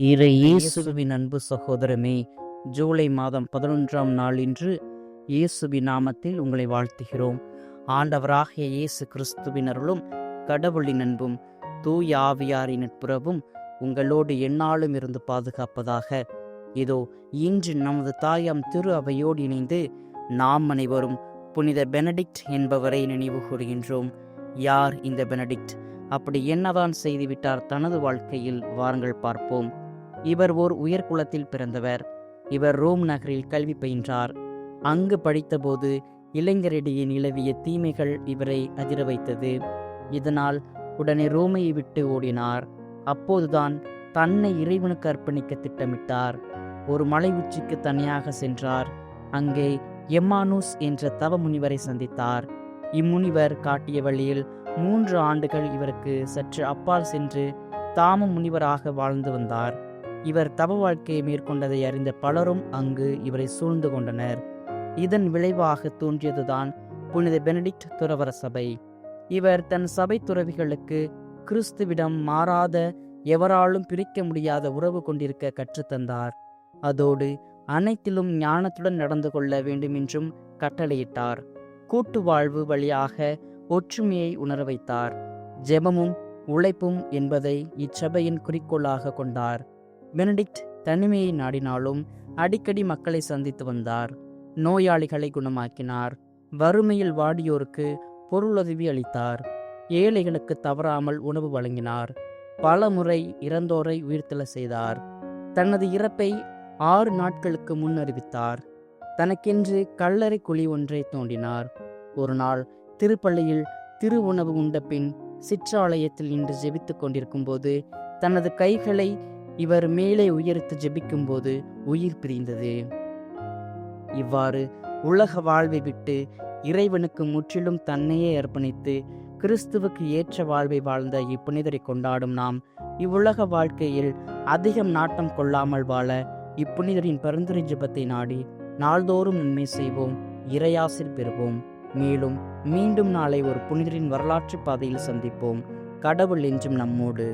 இறை இயேசுவின் அன்பு சகோதரமே ஜூலை மாதம் பதினொன்றாம் நாள் இன்று இயேசுவின் நாமத்தில் உங்களை வாழ்த்துகிறோம். ஆண்டவராகிய இயேசு கிறிஸ்துவின் அருளும் கடவுளின் அன்பும் தூய ஆவியாரின் நட்புறவும் உங்களோடு எந்நாளும் இருந்து பாதுகாப்பதாக. இதோ இன்று நமது தாயாம் திரு அவையோடு இணைந்து நாம் அனைவரும் புனித பெனடிக்ட் என்பவரை நினைவு கூறுகின்றோம். யார் இந்த பெனடிக்ட்? அப்படி என்னதான் செய்துவிட்டார் தனது வாழ்க்கையில்? வாருங்கள் பார்ப்போம். இவர் ஓர் உயர்குலத்தில் பிறந்தவர். இவர் ரோம் நகரில் கல்வி பயின்றார். அங்கு படித்தபோது இளைஞரிடையே நிலவிய தீமைகள் இவரை அதிர வைத்தது. இதனால் உடனே ரோமையை விட்டு ஓடினார். அப்போதுதான் தன்னை இறைவனுக்கு அர்ப்பணிக்க திட்டமிட்டார். ஒரு மலை உச்சிக்கு தனியாக சென்றார். அங்கே எம்மானூஸ் என்ற தவ முனிவரை சந்தித்தார். இம்முனிவர் காட்டிய வழியில் மூன்று ஆண்டுகள் இவருக்கு சற்று அப்பால் சென்று தாம முனிவராக வாழ்ந்து வந்தார். இவர் தவ வாழ்க்கையை மேற்கொண்டதை அறிந்த பலரும் அங்கு இவரை சூழ்ந்து கொண்டனர். இதன் விளைவாக தோன்றியதுதான் புனித பெனடிக்ட் துறவர சபை. இவர் தன் சபை துறவிகளுக்கு கிறிஸ்துவிடம் மாறாத எவராலும் பிரிக்க முடியாத உறவு கொண்டிருக்க கற்றுத்தந்தார் அதோடு அனைத்திலும் ஞானத்துடன் நடந்து கொள்ள வேண்டுமென்றும் கட்டளையிட்டார். கூட்டு வாழ்வு வழியாக ஒற்றுமையை உணர வைத்தார். ஜெபமும் உழைப்பும் என்பதை இச்சபையின் குறிக்கோளாக கொண்டார். பெனடிக்ட் தனிமையை நாடினாலும் அடிக்கடி மக்களை சந்தித்து வந்தார். நோயாளிகளை குணமாக்கினார். வறுமையில் வாடியோருக்கு பொருளுதவி அளித்தார். ஏழைகளுக்கு தவறாமல் உணவு வழங்கினார். பல முறை இறந்தோரை உயிர்த்தல செய்தார். தனது இறப்பை ஆறு நாட்களுக்கு முன் அறிவித்தார். தனக்கென்று கல்லறை குழி ஒன்றை தோண்டினார். ஒரு நாள் திருப்பள்ளியில் திரு உணவு உண்டபின் சிற்றாலயத்தில் நின்று ஜெபித்துக் கொண்டிருக்கும்போது தனது கைகளை இவர் மேலே உயர்த்து ஜெபிக்கும்போது உயிர் பிரிந்தது. இவ்வாறு உலக வாழ்வை விட்டு இறைவனுக்கு முற்றிலும் தன்னையே அர்ப்பணித்து கிறிஸ்துவுக்கு ஏற்ற வாழ்வை வாழ்ந்த இப்புனிதரை கொண்டாடும் நாம் இவ்வுலக வாழ்க்கையில் அதிகம் நாட்டம் கொள்ளாமல் வாழ இப்புனிதரின் பரிந்துரை ஜெபத்தை நாடி நாள்தோறும் நன்மை செய்வோம் இறையாசில் பெறுவோம். மேலும் மீண்டும் நாளை ஒரு புனிதரின் வரலாற்று பாதையில் சந்திப்போம். கடவுள் என்றும் நம்மோடு.